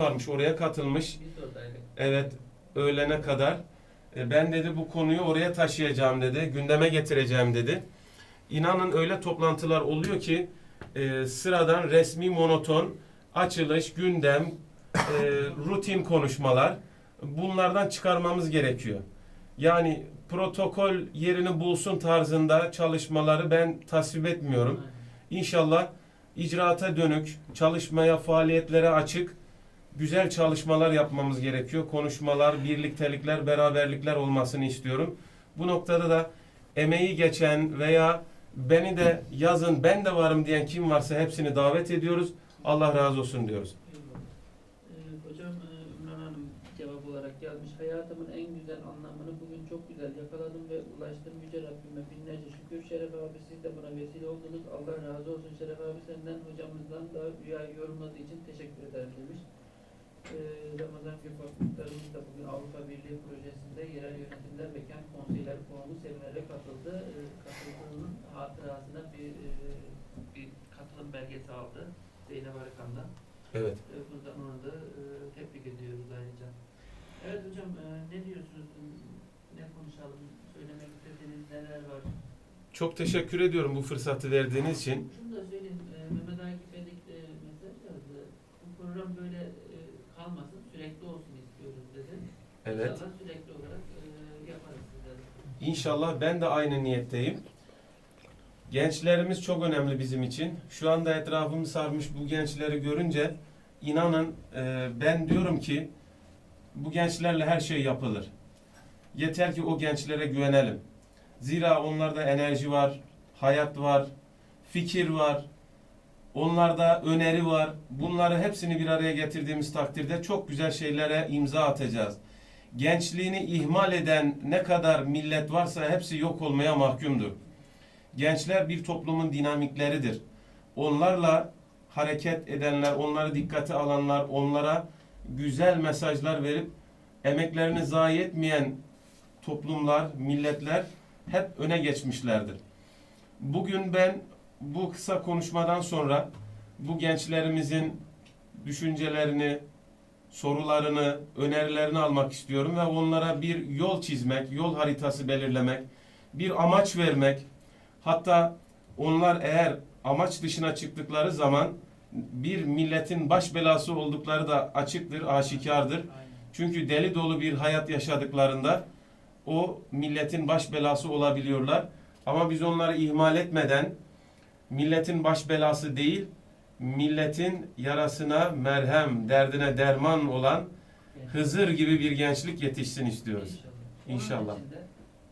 varmış oraya katılmış. Evet öğlene kadar. E, Ben dedi bu konuyu oraya taşıyacağım dedi. Gündeme getireceğim dedi. İnanın öyle toplantılar oluyor ki e, sıradan resmi monoton açılış, gündem, e, rutin konuşmalar bunlardan çıkarmamız gerekiyor. Yani protokol yerini bulsun tarzında çalışmaları ben tasvip etmiyorum. İnşallah icraata dönük, çalışmaya, faaliyetlere açık güzel çalışmalar yapmamız gerekiyor. Konuşmalar, birliktelikler, beraberlikler olmasını istiyorum. Bu noktada da emeği geçen veya beni de yazın ben de varım diyen kim varsa hepsini davet ediyoruz. Allah razı olsun diyoruz. Ee, hocam e, Ümran Hanım cevap olarak yazmış. Hayatımın en güzel anlamını bugün çok güzel yakaladım ve ulaştım. Yüce Rabbime binlerce şükür. Şeref abi siz de buna vesile oldunuz. Allah razı olsun. Şeref abi senden hocamızdan da rüyayı yorumladığı için teşekkür ederim demiş. Ee, Ramazan Gül Vakıflarımız da bugün Avrupa Birliği projesinde yerel yönetimler ve kent konseyleri forumu seminerine katıldı. Ee, katıldığının hatırasına bir, e, bir katılım belgesi aldı. Zeynep Arıkan'dan. Evet. E, Buradan onu da e, tebrik ediyoruz ayrıca. Evet hocam e, ne diyorsunuz? Ne konuşalım? Söylemek istediğiniz neler var? Çok teşekkür ediyorum bu fırsatı verdiğiniz için. Şunu da söyleyeyim. e, Mehmet Akif Edik de mesaj yazdı. Bu program böyle e, kalmasın, sürekli olsun istiyoruz dedi. Evet. İnşallah sürekli olarak e, yaparız. İnşallah ben de aynı niyetteyim. Gençlerimiz çok önemli bizim için. Şu anda etrafımı sarmış bu gençleri görünce inanın e, ben diyorum ki bu gençlerle her şey yapılır. Yeter ki o gençlere güvenelim. Zira onlarda enerji var, hayat var, fikir var, onlarda öneri var. Bunları hepsini bir araya getirdiğimiz takdirde çok güzel şeylere imza atacağız gençliğini ihmal eden ne kadar millet varsa hepsi yok olmaya mahkumdur. Gençler bir toplumun dinamikleridir. Onlarla hareket edenler, onları dikkate alanlar, onlara güzel mesajlar verip emeklerini zayi etmeyen toplumlar, milletler hep öne geçmişlerdir. Bugün ben bu kısa konuşmadan sonra bu gençlerimizin düşüncelerini, sorularını, önerilerini almak istiyorum ve onlara bir yol çizmek, yol haritası belirlemek, bir amaç vermek. Hatta onlar eğer amaç dışına çıktıkları zaman bir milletin baş belası oldukları da açıktır, aşikardır. Aynen. Çünkü deli dolu bir hayat yaşadıklarında o milletin baş belası olabiliyorlar. Ama biz onları ihmal etmeden milletin baş belası değil, milletin yarasına merhem, derdine derman olan Hızır gibi bir gençlik yetişsin istiyoruz. İnşallah. İnşallah. Onun için de,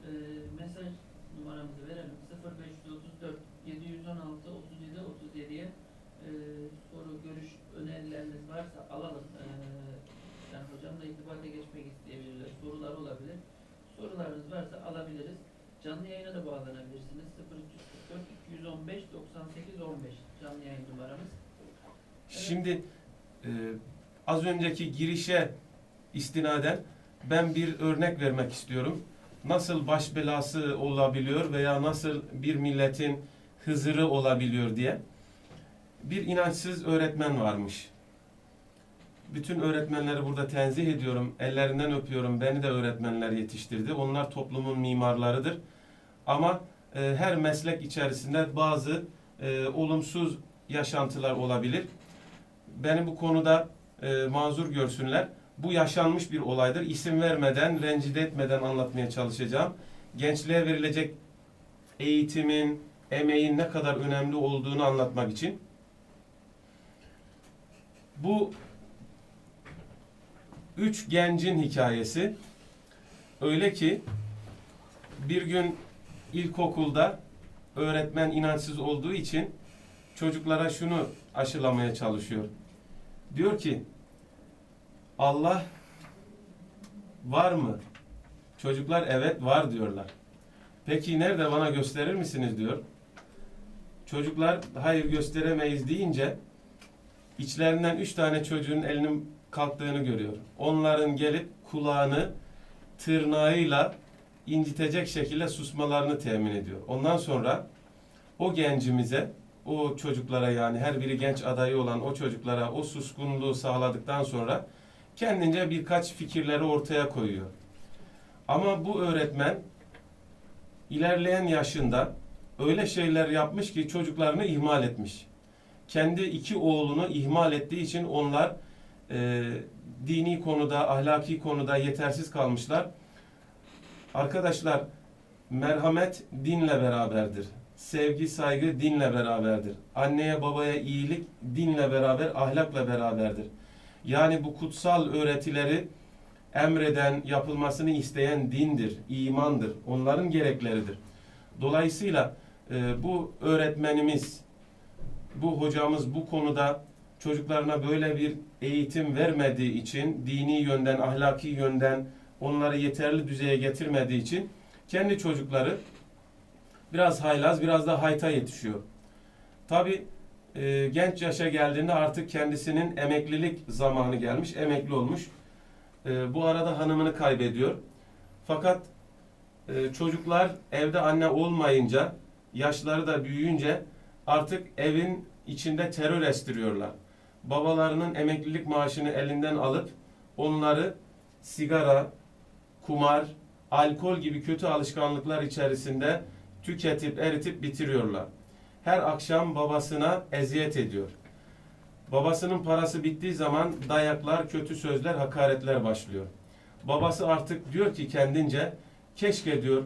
e, mesaj numaramızı verelim. 0534 716 37 37'ye e, soru, görüş, önerileriniz varsa alalım. E, yani hocamla irtibata geçmek isteyebilirler. Sorular olabilir. Sorularınız varsa alabiliriz. Canlı yayına da bağlanabilirsiniz. 0344 215 98 15 canlı yayın numaramız. Şimdi e, az önceki girişe istinaden ben bir örnek vermek istiyorum. Nasıl baş belası olabiliyor veya nasıl bir milletin Hızırı olabiliyor diye. Bir inançsız öğretmen varmış. Bütün öğretmenleri burada tenzih ediyorum. Ellerinden öpüyorum. Beni de öğretmenler yetiştirdi. Onlar toplumun mimarlarıdır. Ama e, her meslek içerisinde bazı e, olumsuz yaşantılar olabilir. Beni bu konuda e, mazur görsünler. Bu yaşanmış bir olaydır. İsim vermeden, rencide etmeden anlatmaya çalışacağım. Gençliğe verilecek eğitimin, emeğin ne kadar önemli olduğunu anlatmak için. Bu üç gencin hikayesi öyle ki bir gün ilkokulda öğretmen inançsız olduğu için çocuklara şunu aşılamaya çalışıyor. Diyor ki Allah var mı? Çocuklar evet var diyorlar. Peki nerede bana gösterir misiniz diyor. Çocuklar hayır gösteremeyiz deyince içlerinden üç tane çocuğun elinin kalktığını görüyor. Onların gelip kulağını tırnağıyla incitecek şekilde susmalarını temin ediyor. Ondan sonra o gencimize o çocuklara yani her biri genç adayı olan o çocuklara o suskunluğu sağladıktan sonra kendince birkaç fikirleri ortaya koyuyor. Ama bu öğretmen ilerleyen yaşında öyle şeyler yapmış ki çocuklarını ihmal etmiş. Kendi iki oğlunu ihmal ettiği için onlar e, dini konuda, ahlaki konuda yetersiz kalmışlar. Arkadaşlar merhamet dinle beraberdir. Sevgi, saygı dinle beraberdir. Anneye babaya iyilik dinle beraber, ahlakla beraberdir. Yani bu kutsal öğretileri emreden, yapılmasını isteyen dindir, imandır. Onların gerekleridir. Dolayısıyla e, bu öğretmenimiz, bu hocamız bu konuda çocuklarına böyle bir eğitim vermediği için, dini yönden, ahlaki yönden onları yeterli düzeye getirmediği için kendi çocukları biraz haylaz, biraz da hayta yetişiyor. Tabi e, genç yaşa geldiğinde artık kendisinin emeklilik zamanı gelmiş, emekli olmuş. E, bu arada hanımını kaybediyor. Fakat e, çocuklar evde anne olmayınca, yaşları da büyüyünce artık evin içinde terör estiriyorlar. Babalarının emeklilik maaşını elinden alıp onları sigara, kumar, alkol gibi kötü alışkanlıklar içerisinde tüketip eritip bitiriyorlar. Her akşam babasına eziyet ediyor. Babasının parası bittiği zaman dayaklar, kötü sözler, hakaretler başlıyor. Babası artık diyor ki kendince keşke diyor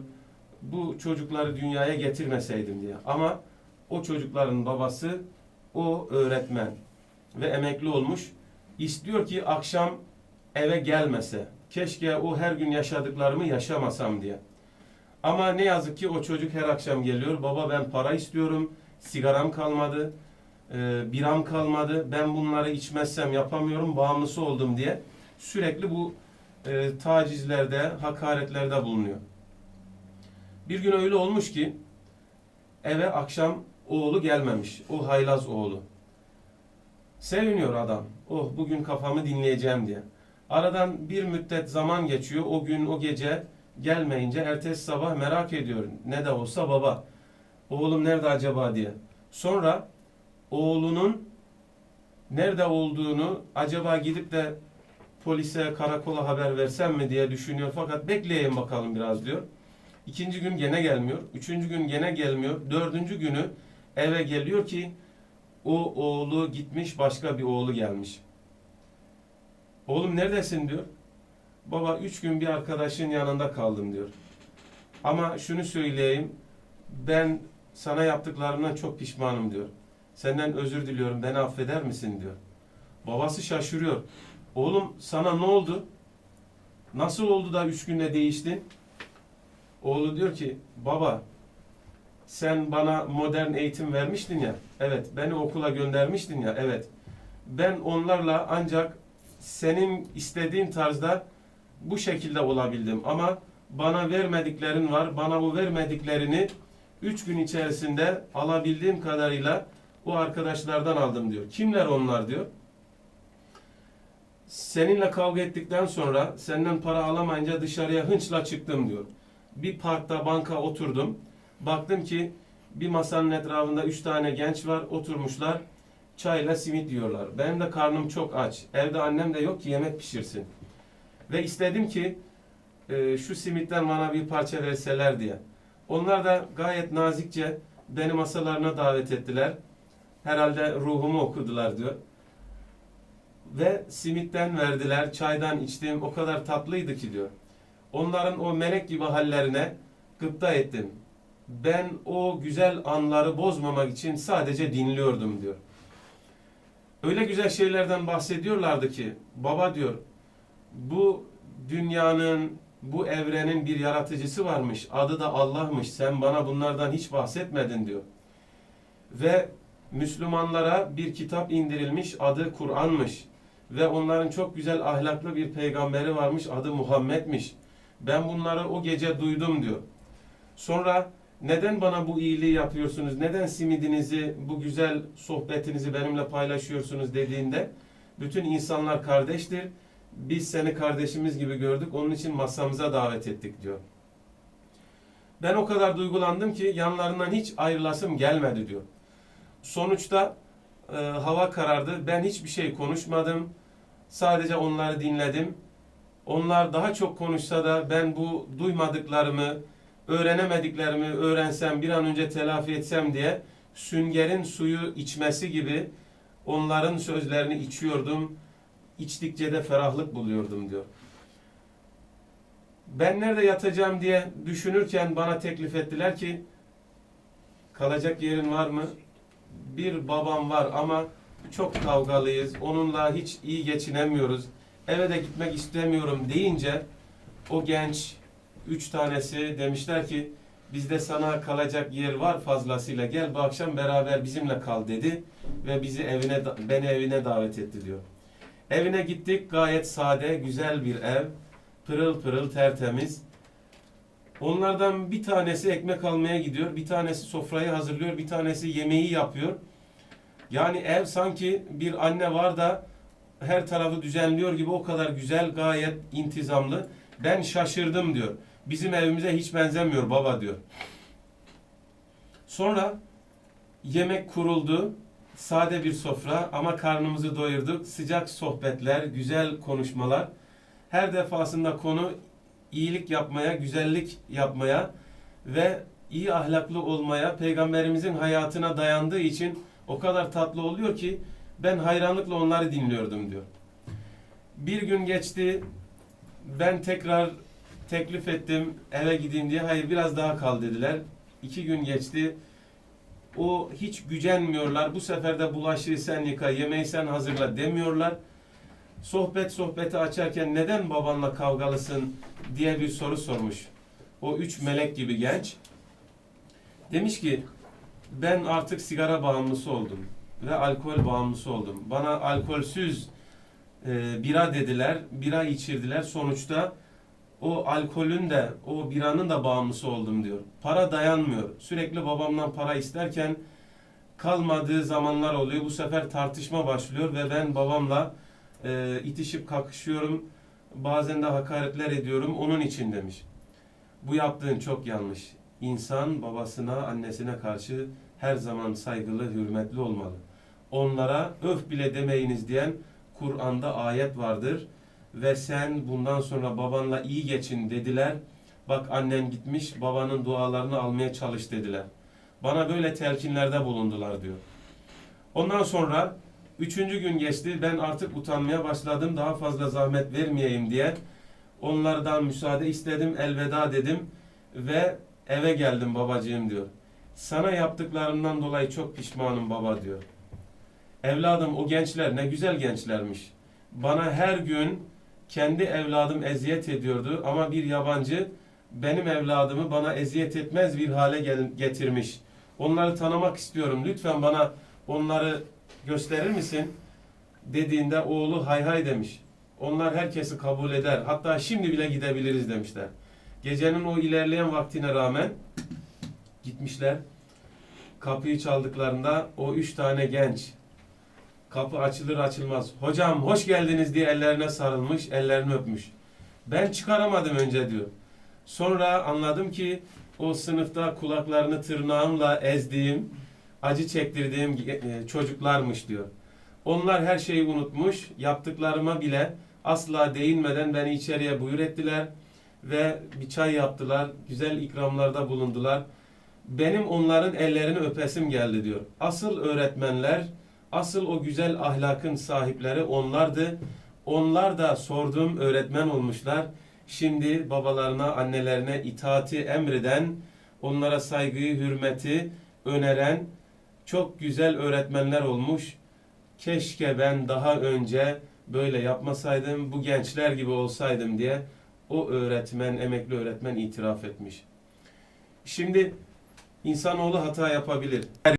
bu çocukları dünyaya getirmeseydim diye. Ama o çocukların babası o öğretmen ve emekli olmuş. İstiyor ki akşam eve gelmese. Keşke o her gün yaşadıklarımı yaşamasam diye. Ama ne yazık ki o çocuk her akşam geliyor. Baba ben para istiyorum. Sigaram kalmadı. E, biram kalmadı. Ben bunları içmezsem yapamıyorum. Bağımlısı oldum diye. Sürekli bu e, tacizlerde, hakaretlerde bulunuyor. Bir gün öyle olmuş ki eve akşam oğlu gelmemiş. O haylaz oğlu. Seviniyor adam. Oh bugün kafamı dinleyeceğim diye. Aradan bir müddet zaman geçiyor. O gün o gece gelmeyince ertesi sabah merak ediyor. Ne de olsa baba. Oğlum nerede acaba diye. Sonra oğlunun nerede olduğunu acaba gidip de polise, karakola haber versem mi diye düşünüyor. Fakat bekleyin bakalım biraz diyor. İkinci gün gene gelmiyor. Üçüncü gün gene gelmiyor. Dördüncü günü eve geliyor ki o oğlu gitmiş başka bir oğlu gelmiş. Oğlum neredesin diyor. Baba üç gün bir arkadaşın yanında kaldım diyor. Ama şunu söyleyeyim. Ben sana yaptıklarımdan çok pişmanım diyor. Senden özür diliyorum beni affeder misin diyor. Babası şaşırıyor. Oğlum sana ne oldu? Nasıl oldu da üç günde değiştin? Oğlu diyor ki baba sen bana modern eğitim vermiştin ya. Evet beni okula göndermiştin ya. Evet. Ben onlarla ancak senin istediğin tarzda bu şekilde olabildim. Ama bana vermediklerin var. Bana o vermediklerini üç gün içerisinde alabildiğim kadarıyla o arkadaşlardan aldım diyor. Kimler onlar diyor. Seninle kavga ettikten sonra senden para alamayınca dışarıya hınçla çıktım diyor. Bir parkta banka oturdum. Baktım ki bir masanın etrafında üç tane genç var oturmuşlar. Çayla simit yiyorlar. Benim de karnım çok aç. Evde annem de yok ki yemek pişirsin. Ve istedim ki e, şu simitten bana bir parça verseler diye. Onlar da gayet nazikçe beni masalarına davet ettiler. Herhalde ruhumu okudular diyor. Ve simitten verdiler, çaydan içtim. O kadar tatlıydı ki diyor. Onların o melek gibi hallerine gıpta ettim. Ben o güzel anları bozmamak için sadece dinliyordum diyor. Öyle güzel şeylerden bahsediyorlardı ki baba diyor bu dünyanın bu evrenin bir yaratıcısı varmış. Adı da Allah'mış. Sen bana bunlardan hiç bahsetmedin diyor. Ve Müslümanlara bir kitap indirilmiş. Adı Kur'an'mış. Ve onların çok güzel ahlaklı bir peygamberi varmış. Adı Muhammed'miş. Ben bunları o gece duydum diyor. Sonra neden bana bu iyiliği yapıyorsunuz? Neden simidinizi, bu güzel sohbetinizi benimle paylaşıyorsunuz dediğinde bütün insanlar kardeştir. Biz seni kardeşimiz gibi gördük. Onun için masamıza davet ettik diyor. Ben o kadar duygulandım ki yanlarından hiç ayrılasım gelmedi diyor. Sonuçta e, hava karardı. Ben hiçbir şey konuşmadım. Sadece onları dinledim. Onlar daha çok konuşsa da ben bu duymadıklarımı, öğrenemediklerimi öğrensem, bir an önce telafi etsem diye süngerin suyu içmesi gibi onların sözlerini içiyordum. İçtikçe de ferahlık buluyordum diyor. Ben nerede yatacağım diye düşünürken bana teklif ettiler ki kalacak yerin var mı? Bir babam var ama çok kavgalıyız. Onunla hiç iyi geçinemiyoruz. Eve de gitmek istemiyorum deyince o genç üç tanesi demişler ki bizde sana kalacak yer var fazlasıyla gel bu akşam beraber bizimle kal dedi ve bizi evine beni evine davet etti diyor. Evine gittik gayet sade güzel bir ev pırıl pırıl tertemiz. Onlardan bir tanesi ekmek almaya gidiyor, bir tanesi sofrayı hazırlıyor, bir tanesi yemeği yapıyor. Yani ev sanki bir anne var da her tarafı düzenliyor gibi o kadar güzel, gayet intizamlı. Ben şaşırdım diyor. Bizim evimize hiç benzemiyor baba diyor. Sonra yemek kuruldu. Sade bir sofra ama karnımızı doyurduk. Sıcak sohbetler, güzel konuşmalar. Her defasında konu iyilik yapmaya, güzellik yapmaya ve iyi ahlaklı olmaya, peygamberimizin hayatına dayandığı için o kadar tatlı oluyor ki ben hayranlıkla onları dinliyordum diyor. Bir gün geçti. Ben tekrar teklif ettim eve gideyim diye. Hayır biraz daha kal dediler. İki gün geçti. O hiç gücenmiyorlar. Bu sefer de bulaşığı sen yıka, yemeği sen hazırla demiyorlar. Sohbet sohbeti açarken neden babanla kavgalısın diye bir soru sormuş. O üç melek gibi genç. Demiş ki ben artık sigara bağımlısı oldum ve alkol bağımlısı oldum. Bana alkolsüz e, bira dediler, bira içirdiler. Sonuçta o alkolün de, o biranın da bağımlısı oldum diyor. Para dayanmıyor. Sürekli babamdan para isterken kalmadığı zamanlar oluyor. Bu sefer tartışma başlıyor ve ben babamla e, itişip kakışıyorum. Bazen de hakaretler ediyorum. Onun için demiş. Bu yaptığın çok yanlış. İnsan babasına, annesine karşı her zaman saygılı, hürmetli olmalı. Onlara öf bile demeyiniz diyen Kur'an'da ayet vardır. Ve sen bundan sonra babanla iyi geçin dediler. Bak annen gitmiş babanın dualarını almaya çalış dediler. Bana böyle telkinlerde bulundular diyor. Ondan sonra üçüncü gün geçti. Ben artık utanmaya başladım. Daha fazla zahmet vermeyeyim diye. Onlardan müsaade istedim. Elveda dedim. Ve eve geldim babacığım diyor. Sana yaptıklarımdan dolayı çok pişmanım baba diyor. Evladım o gençler ne güzel gençlermiş. Bana her gün kendi evladım eziyet ediyordu ama bir yabancı benim evladımı bana eziyet etmez bir hale gel- getirmiş. Onları tanımak istiyorum. Lütfen bana onları gösterir misin? Dediğinde oğlu hay hay demiş. Onlar herkesi kabul eder. Hatta şimdi bile gidebiliriz demişler. Gecenin o ilerleyen vaktine rağmen gitmişler. Kapıyı çaldıklarında o üç tane genç kapı açılır açılmaz. Hocam hoş geldiniz diye ellerine sarılmış, ellerini öpmüş. Ben çıkaramadım önce diyor. Sonra anladım ki o sınıfta kulaklarını tırnağımla ezdiğim, acı çektirdiğim e, çocuklarmış diyor. Onlar her şeyi unutmuş, yaptıklarıma bile asla değinmeden beni içeriye buyur ettiler ve bir çay yaptılar, güzel ikramlarda bulundular. Benim onların ellerini öpesim geldi diyor. Asıl öğretmenler, asıl o güzel ahlakın sahipleri onlardı. Onlar da sorduğum öğretmen olmuşlar. Şimdi babalarına, annelerine itaati emreden, onlara saygıyı, hürmeti öneren çok güzel öğretmenler olmuş. Keşke ben daha önce böyle yapmasaydım, bu gençler gibi olsaydım diye o öğretmen, emekli öğretmen itiraf etmiş. Şimdi insanoğlu hata yapabilir.